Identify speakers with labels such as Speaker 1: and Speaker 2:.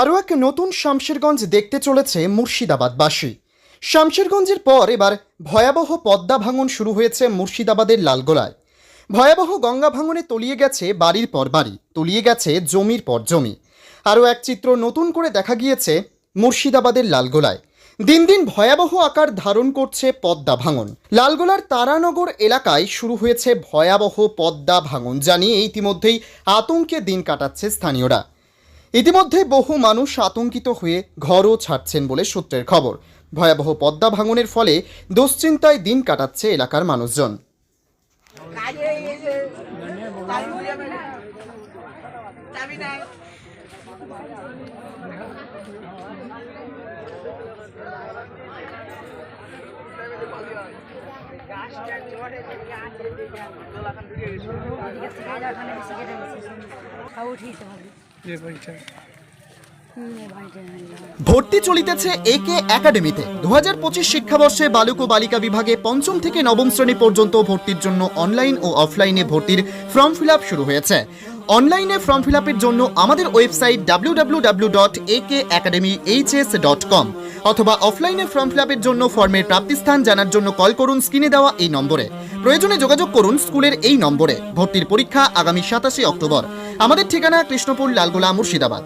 Speaker 1: আরও এক নতুন শামশেরগঞ্জ দেখতে চলেছে মুর্শিদাবাদবাসী। শামশেরগঞ্জের পর এবার ভয়াবহ পদ্মা ভাঙন শুরু হয়েছে মুর্শিদাবাদের লালগোলায়। ভয়াবহ গঙ্গা ভাঙনে তলিয়ে গেছে বাড়ির পর বাড়ি, তলিয়ে গেছে জমির পর জমি। আরও এক চিত্র নতুন করে দেখা গিয়েছে মুর্শিদাবাদের লালগোলায়। দিন দিন ভয়াবহ আকার ধারণ করছে পদ্মা ভাঙন। লালগোলার তারানগর এলাকায় শুরু হয়েছে ভয়াবহ পদ্মা ভাঙন জানিয়ে ইতিমধ্যেই আতঙ্কে দিন কাটাচ্ছে স্থানীয়রা। ইতিমধ্যে বহু মানুষ আতঙ্কিত হয়ে ঘরও ছাড়ছেন বলে সূত্রের খবর। ভয়াবহ পদ্মা ভাঙনের ফলে দুশ্চিন্তায় দিন কাটাচ্ছে এলাকার মানুষজন।
Speaker 2: এ।
Speaker 1: ভর্তি চলিতেছে একে একাডেমিতে। দু হাজার পঁচিশ শিক্ষাবর্ষে বালক ও বালিকা বিভাগে পঞ্চম থেকে নবম শ্রেণি পর্যন্ত ভর্তির জন্য অনলাইন ও অফলাইনে ভর্তির ফর্ম ফিল শুরু হয়েছে। অনলাইনে ফর্ম ফিল জন্য আমাদের website W W W dot A K academy H S dot com অথবা অফলাইনে ফর্ম ফিল জন্য ফর্মের প্রাপ্তিস্থান জানার জন্য কল করুন স্ক্রিনে দেওয়া এই নম্বরে। প্রয়োজনে যোগাযোগ করুন স্কুলের এই নম্বরে। ভর্তির পরীক্ষা আগামী সাতাশে অক্টোবর। আমাদের ঠিকানা কৃষ্ণপুর লালগোলা মুর্শিদাবাদ।